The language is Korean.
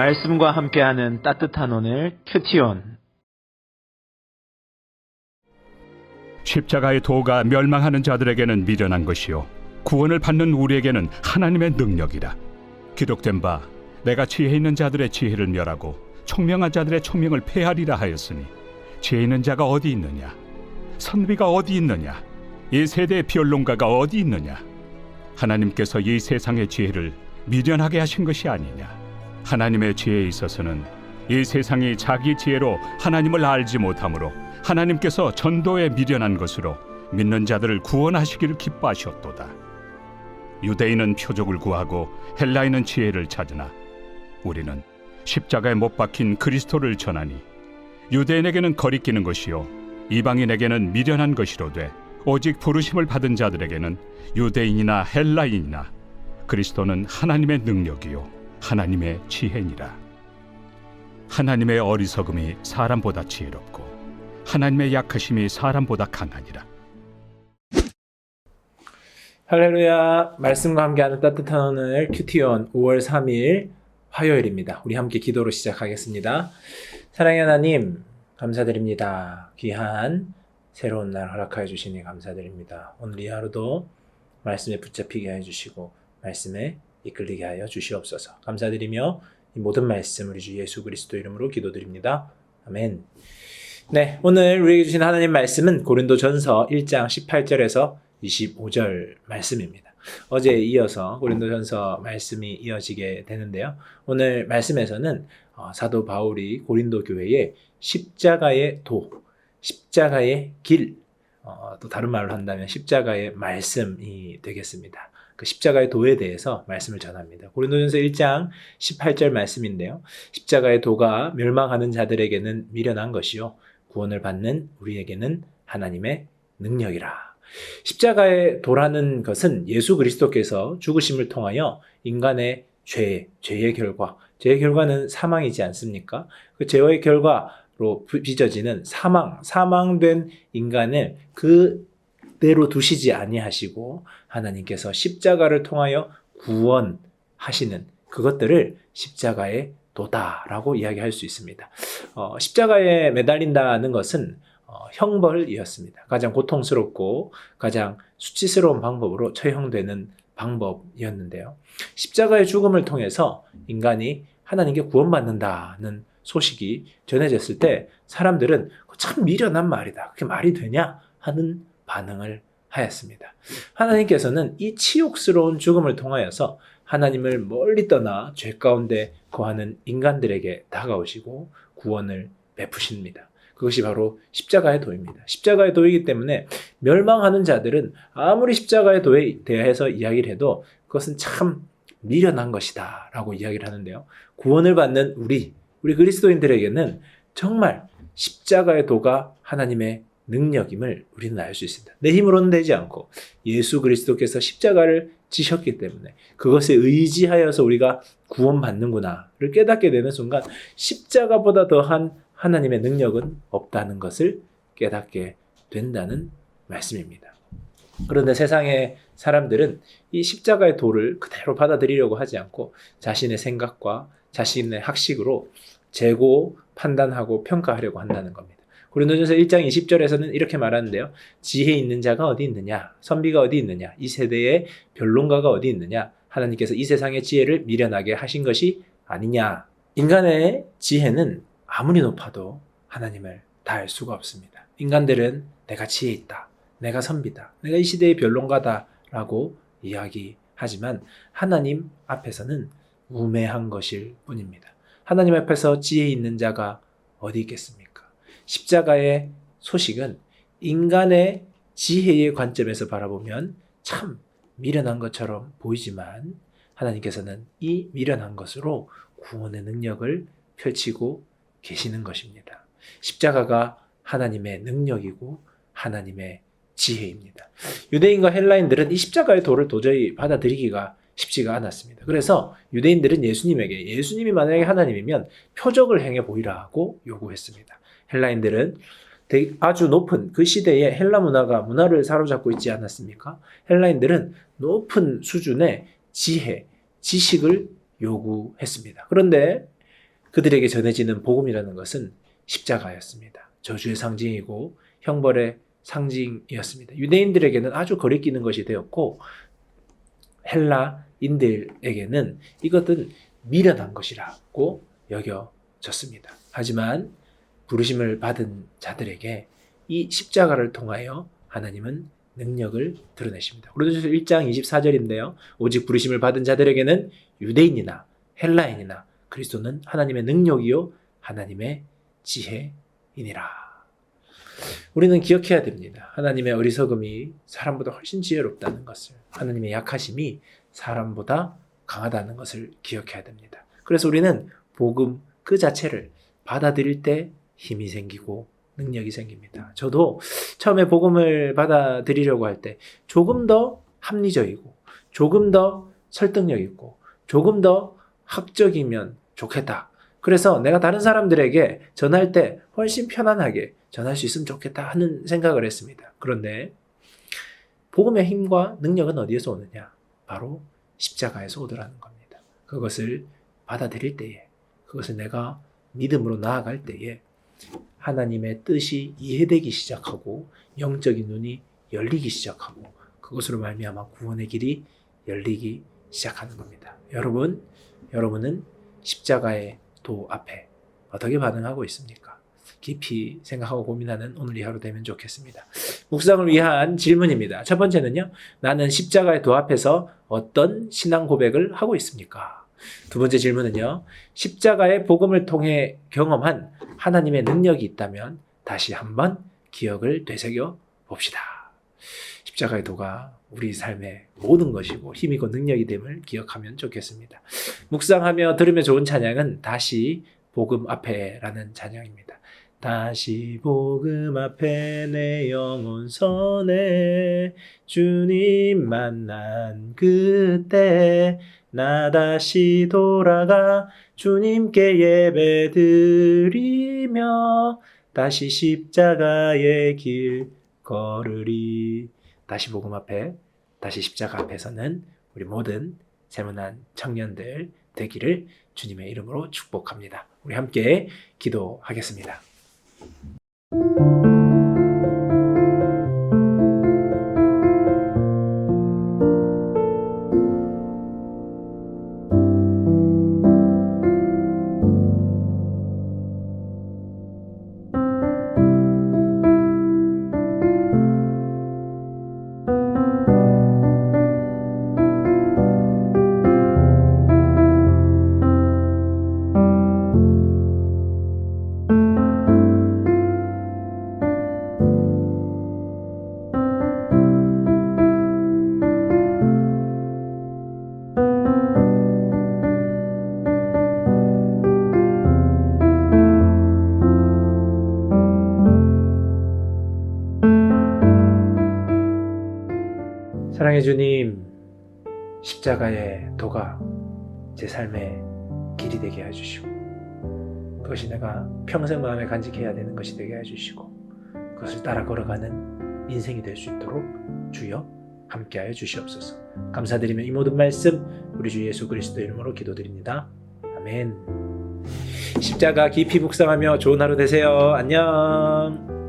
말씀과 함께하는 따뜻한 오늘 큐티온. 십자가의 도가 멸망하는 자들에게는 미련한 것이요 구원을 받는 우리에게는 하나님의 능력이라. 기록된 바 내가 지혜 있는 자들의 지혜를 멸하고 총명한 자들의 총명을 폐하리라 하였으니 지혜 있는 자가 어디 있느냐? 선비가 어디 있느냐? 이 세대의 변론가가 어디 있느냐? 하나님께서 이 세상의 지혜를 미련하게 하신 것이 아니냐 하나님의 지혜에 있어서는 이 세상이 자기 지혜로 하나님을 알지 못하므로 하나님께서 전도에 미련한 것으로 믿는 자들을 구원하시기를 기뻐하셨도다. 유대인은 표적을 구하고 헬라인은 지혜를 찾으나 우리는 십자가에 못 박힌 그리스도를 전하니 유대인에게는 거리끼는 것이요 이방인에게는 미련한 것이로되 오직 부르심을 받은 자들에게는 유대인이나 헬라인이나 그리스도는 하나님의 능력이요 하나님의 지혜니라. 하나님의 어리석음이 사람보다 지혜롭고 하나님의 약하심이 사람보다 강하니라. 할렐루야 말씀과 함께하는 따뜻한 오늘 큐티온 5월 3일 화요일입니다. 우리 함께 기도로 시작하겠습니다. 사랑의 하나님 감사드립니다. 귀한 새로운 날 허락하여 주시니 감사드립니다. 오늘 이 하루도 말씀에 붙잡히게 해주시고 말씀에 이끌리게 하여 주시옵소서. 감사드리며 이 모든 말씀 우리 주 예수 그리스도 이름으로 기도드립니다. 아멘. 네, 오늘 우리에게 주신 하나님 말씀은 고린도전서 1장 18절에서 25절 말씀입니다. 어제 이어서 고린도전서 말씀이 이어지게 되는데요. 오늘 말씀에서는 어, 사도 바울이 고린도 교회에 십자가의 도, 십자가의 길, 어, 또 다른 말로 한다면 십자가의 말씀이 되겠습니다. 그 십자가의 도에 대해서 말씀을 전합니다. 고린도전서 1장 18절 말씀인데요. 십자가의 도가 멸망하는 자들에게는 미련한 것이요 구원을 받는 우리에게는 하나님의 능력이라. 십자가의 도라는 것은 예수 그리스도께서 죽으심을 통하여 인간의 죄, 죄의 결과, 죄의 결과는 사망이지 않습니까? 그 죄의 결과로 빚어지는 사망, 사망된 인간을 그 대로 두시지 아니하시고 하나님께서 십자가를 통하여 구원하시는 그것들을 십자가의 도다라고 이야기할 수 있습니다. 어, 십자가에 매달린다는 것은 어, 형벌이었습니다. 가장 고통스럽고 가장 수치스러운 방법으로 처형되는 방법이었는데요. 십자가의 죽음을 통해서 인간이 하나님께 구원받는다는 소식이 전해졌을 때 사람들은 참 미련한 말이다. 그게 말이 되냐? 하는 반응을 하였습니다. 하나님께서는 이 치욕스러운 죽음을 통하여서 하나님을 멀리 떠나 죄 가운데 거하는 인간들에게 다가오시고 구원을 베푸십니다. 그것이 바로 십자가의 도입니다. 십자가의 도이기 때문에 멸망하는 자들은 아무리 십자가의 도에 대해서 이야기를 해도 그것은 참 미련한 것이다 라고 이야기를 하는데요. 구원을 받는 우리, 우리 그리스도인들에게는 정말 십자가의 도가 하나님의 능력임을 우리는 알 수 있습니다. 내 힘으로는 되지 않고 예수 그리스도께서 십자가를 지셨기 때문에 그것에 의지하여서 우리가 구원받는구나를 깨닫게 되는 순간 십자가보다 더한 하나님의 능력은 없다는 것을 깨닫게 된다는 말씀입니다. 그런데 세상의 사람들은 이 십자가의 도를 그대로 받아들이려고 하지 않고 자신의 생각과 자신의 학식으로 재고 판단하고 평가하려고 한다는 겁니다. 고린도전서 1장 20절에서는 이렇게 말하는데요. 지혜 있는 자가 어디 있느냐? 선비가 어디 있느냐? 이 세대의 변론가가 어디 있느냐? 하나님께서 이 세상의 지혜를 미련하게 하신 것이 아니냐? 인간의 지혜는 아무리 높아도 하나님을 다 알 수가 없습니다. 인간들은 내가 지혜 있다. 내가 선비다. 내가 이 시대의 변론가다 라고 이야기하지만 하나님 앞에서는 우매한 것일 뿐입니다. 하나님 앞에서 지혜 있는 자가 어디 있겠습니까? 십자가의 소식은 인간의 지혜의 관점에서 바라보면 참 미련한 것처럼 보이지만 하나님께서는 이 미련한 것으로 구원의 능력을 펼치고 계시는 것입니다. 십자가가 하나님의 능력이고 하나님의 지혜입니다. 유대인과 헬라인들은 이 십자가의 도를 도저히 받아들이기가 쉽지가 않았습니다. 그래서 유대인들은 예수님에게 예수님이 만약에 하나님이면 표적을 행해 보이라고 요구했습니다. 헬라인들은 아주 높은 그 시대에 헬라 문화가 문화를 사로잡고 있지 않았습니까? 헬라인들은 높은 수준의 지혜, 지식을 요구했습니다. 그런데 그들에게 전해지는 복음이라는 것은 십자가였습니다. 저주의 상징이고 형벌의 상징이었습니다. 유대인들에게는 아주 거리끼는 것이 되었고 헬라인들에게는 이것은 미련한 것이라고 여겨졌습니다. 하지만 부르심을 받은 자들에게 이 십자가를 통하여 하나님은 능력을 드러내십니다. 고린도전서 1장 24절인데요. 오직 부르심을 받은 자들에게는 유대인이나 헬라인이나 그리스도는 하나님의 능력이요 하나님의 지혜이니라. 우리는 기억해야 됩니다. 하나님의 어리석음이 사람보다 훨씬 지혜롭다는 것을, 하나님의 약하심이 사람보다 강하다는 것을 기억해야 됩니다. 그래서 우리는 복음 그 자체를 받아들일 때 힘이 생기고 능력이 생깁니다. 저도 처음에 복음을 받아들이려고 할 때 조금 더 합리적이고 조금 더 설득력 있고 조금 더 학적이면 좋겠다. 그래서 내가 다른 사람들에게 전할 때 훨씬 편안하게 전할 수 있으면 좋겠다 하는 생각을 했습니다. 그런데 복음의 힘과 능력은 어디에서 오느냐? 바로 십자가에서 오더라는 겁니다. 그것을 받아들일 때에, 그것을 내가 믿음으로 나아갈 때에 하나님의 뜻이 이해되기 시작하고 영적인 눈이 열리기 시작하고 그것으로 말미암아 구원의 길이 열리기 시작하는 겁니다. 여러분, 여러분은 십자가의 도 앞에 어떻게 반응하고 있습니까? 깊이 생각하고 고민하는 오늘 이 하루 되면 좋겠습니다. 묵상을 위한 질문입니다. 첫 번째는요. 나는 십자가의 도 앞에서 어떤 신앙 고백을 하고 있습니까? 두 번째 질문은요. 십자가의 복음을 통해 경험한 하나님의 능력이 있다면 다시 한번 기억을 되새겨 봅시다. 십자가의 도가 우리 삶의 모든 것이고 힘이고 능력이 됨을 기억하면 좋겠습니다. 묵상하며 들으면 좋은 찬양은 다시 복음 앞에라는 찬양입니다. 다시 복음 앞에 내 영혼 선에 주님 만난 그때 나 다시 돌아가 주님께 예배 드리며 다시 십자가의 길 걸으리 다시 복음 앞에 다시 십자가 앞에서는 우리 모든 세문한 청년들 되기를 주님의 이름으로 축복합니다. 우리 함께 기도하겠습니다. 사랑해 주님, 십자가의 도가 제 삶의 길이 되게 해주시고, 그것이 내가 평생 마음에 간직해야 되는 것이 되게 해주시고, 그것을 따라 걸어가는 인생이 될 수 있도록 주여 함께하여 주시옵소서. 감사드리며 이 모든 말씀 우리 주 예수 그리스도 이름으로 기도드립니다. 아멘. 십자가 깊이 묵상하며 좋은 하루 되세요. 안녕.